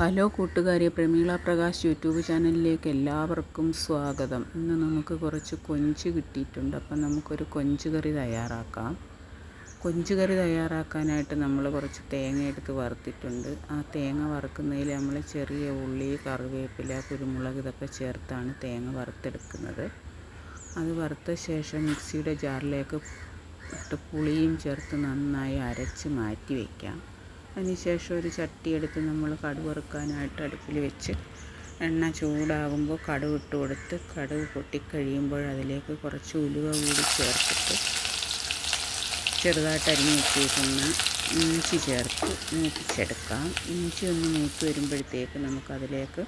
Hello കൂട്ടുകാരെ Prameela Prakash YouTube ചാനലിലേക്ക് എല്ലാവർക്കും സ്വാഗതം. ഇന്ന് നമുക്ക് കുറച്ച് കൊഞ്ച് കിട്ടിയിട്ടുണ്ട്. അപ്പം നമുക്കൊരു കൊഞ്ച് കറി തയ്യാറാക്കാം. കൊഞ്ച് കറി തയ്യാറാക്കാനായിട്ട് നമ്മൾ കുറച്ച് തേങ്ങ എടുത്ത് വറുത്തിട്ടുണ്ട്. ആ തേങ്ങ വറുക്കുന്നതിൽ നമ്മൾ ചെറിയ ഉള്ളി കറിവേപ്പില കുരുമുളക് ഇതൊക്കെ ചേർത്താണ് തേങ്ങ വറുത്തെടുക്കുന്നത്. അത് വറുത്ത ശേഷം മിക്സിയുടെ ജാറിലേക്ക് ഇട്ട് പുളിയും ചേർത്ത് നന്നായി അരച്ച് മാറ്റി വയ്ക്കാം. അതിനുശേഷം ഒരു ചട്ടി എടുത്ത് നമ്മൾ കടുക് വറുക്കാനായിട്ട് അടുപ്പിൽ വെച്ച് എണ്ണ ചൂടാകുമ്പോൾ കടുക് ഇട്ട് കൊടുത്ത് കടുക് പൊട്ടിക്കഴിയുമ്പോൾ അതിലേക്ക് കുറച്ച് ഉലുവ കൂടി ചേർത്തിട്ട് ചെറുതായിട്ട് അരിഞ്ഞ് വെച്ചേക്കുന്ന ഇഞ്ചി ചേർത്ത് മൂപ്പിച്ചെടുക്കാം. ഇഞ്ചി ഒന്ന് മൂത്ത് വരുമ്പോഴത്തേക്ക് നമുക്കതിലേക്ക്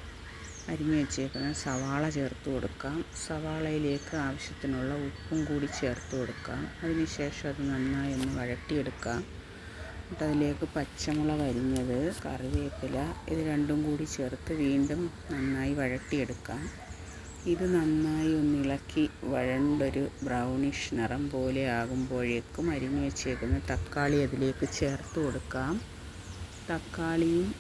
അരിഞ്ഞ് വെച്ചേക്കുന്ന സവാള ചേർത്ത് കൊടുക്കാം. സവാളയിലേക്ക് ആവശ്യത്തിനുള്ള ഉപ്പും കൂടി ചേർത്ത് കൊടുക്കാം. അതിനുശേഷം അത് നന്നായി ഒന്ന് വഴട്ടിയെടുക്കാം എന്നിട്ട് അതിലേക്ക് പച്ചമുളക് അരിഞ്ഞത് കറിവേപ്പില ഇത് രണ്ടും കൂടി ചേർത്ത് വീണ്ടും നന്നായി വഴട്ടിയെടുക്കാം ഇത് നന്നായി ഒന്ന് ഇളക്കി വഴണ്ടൊരു ബ്രൗണിഷ് നിറം പോലെ ആകുമ്പോഴേക്കും അരിഞ്ഞു വെച്ചേക്കുന്ന തക്കാളി അതിലേക്ക് ചേർത്ത് കൊടുക്കാം. തക്കാളിയും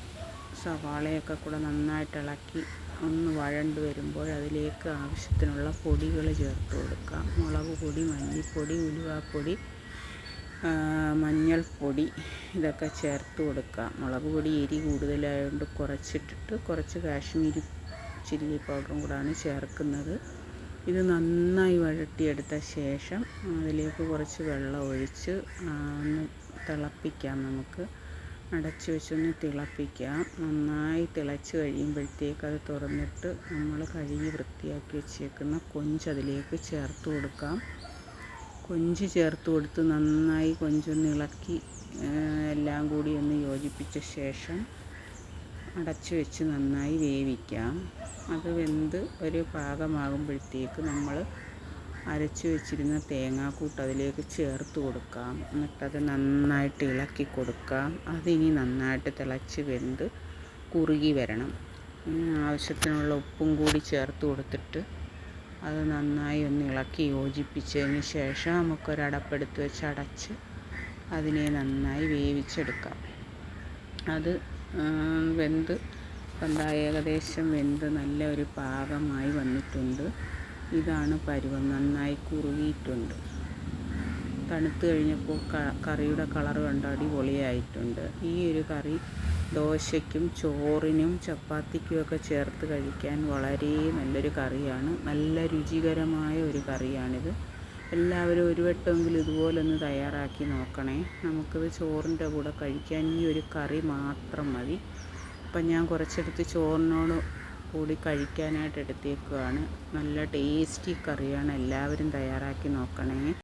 സവാളയൊക്കെ കൂടെ നന്നായിട്ട് ഇളക്കി ഒന്ന് വഴണ്ട് വരുമ്പോൾ അതിലേക്ക് ആവശ്യത്തിനുള്ള പൊടികൾ ചേർത്ത് കൊടുക്കാം. മുളക് പൊടി മല്ലിപ്പൊടി ഉലുവാപ്പൊടി മഞ്ഞൾപ്പൊടി ഇതൊക്കെ ചേർത്ത് കൊടുക്കുക. മുളക് പൊടി എരി കൂടുതലായതുകൊണ്ട് കുറച്ചിട്ടിട്ട് കുറച്ച് കാശ്മീരി ചില്ലി പൗഡറും കൂടാണ് ചേർക്കുന്നത്. ഇത് നന്നായി വഴട്ടിയെടുത്ത ശേഷം അതിലേക്ക് കുറച്ച് വെള്ളം ഒഴിച്ച് ഒന്ന് തിളപ്പിക്കാം നമുക്ക്. അടച്ച് വെച്ചൊന്ന് തിളപ്പിക്കാം. നന്നായി തിളച്ച് കഴിയുമ്പോഴത്തേക്ക് അത് തുറന്നിട്ട് നമ്മൾ കഴുകി വൃത്തിയാക്കി വെച്ചേക്കുന്ന കൊഞ്ച് അതിലേക്ക് ചേർത്ത് കൊടുക്കാം. കൊഞ്ച് ചേർത്ത് കൊടുത്ത് നന്നായി കൊഞ്ചൊന്ന് ഇളക്കി എല്ലാം കൂടി ഒന്ന് യോജിപ്പിച്ച ശേഷം അടച്ചു വെച്ച് നന്നായി വേവിക്കാം. അത് വെന്ത് ഒരു പാകമാകുമ്പോഴത്തേക്ക് നമ്മൾ അരച്ചു വെച്ചിരുന്ന തേങ്ങാക്കൂട്ട് അതിലേക്ക് ചേർത്ത് കൊടുക്കാം. എന്നിട്ടത് നന്നായിട്ട് ഇളക്കി കൊടുക്കാം. അതിനി നന്നായിട്ട് തിളച്ച് വെന്ത് കുറുകി വരണം. ആവശ്യത്തിനുള്ള ഉപ്പും കൂടി ചേർത്ത് കൊടുത്തിട്ട് അത് നന്നായി ഒന്ന് ഇളക്കി യോജിപ്പിച്ചതിന് ശേഷം നമുക്കൊരടപ്പെടുത്ത് വെച്ച് അടച്ച് അതിനെ നന്നായി വേവിച്ചെടുക്കാം. അത് വെന്ത് എന്താ ഏകദേശം വെന്ത് നല്ല ഒരു പാകമായി വന്നിട്ടുണ്ട്. ഇതാണ് പരുവം. നന്നായി കുറുകിയിട്ടുണ്ട്. തണുത്ത് കഴിഞ്ഞപ്പോൾ കറിയുടെ കളർ കണ്ട്? അടിപൊളിയായിട്ടുണ്ട്. ഈ ഒരു കറി ദോശയ്ക്കും ചോറിനും ചപ്പാത്തിക്കുമൊക്കെ ചേർത്ത് കഴിക്കാൻ വളരെ നല്ലൊരു കറിയാണ്. നല്ല രുചികരമായ ഒരു കറിയാണിത്. എല്ലാവരും ഒരു വട്ടമെങ്കിലും ഇതുപോലൊന്ന് തയ്യാറാക്കി നോക്കണേ. നമുക്കിത് ചോറിന്റെ കൂടെ കഴിക്കാൻ ഈ ഒരു കറി മാത്രം മതി. അപ്പം ഞാൻ കുറച്ചെടുത്ത് ചോറിനോട് കൂടി കഴിക്കാനായിട്ട് എടുത്തേക്കുകയാണ് നല്ല ടേസ്റ്റി കറിയാണ്. എല്ലാവരും തയ്യാറാക്കി നോക്കണേ.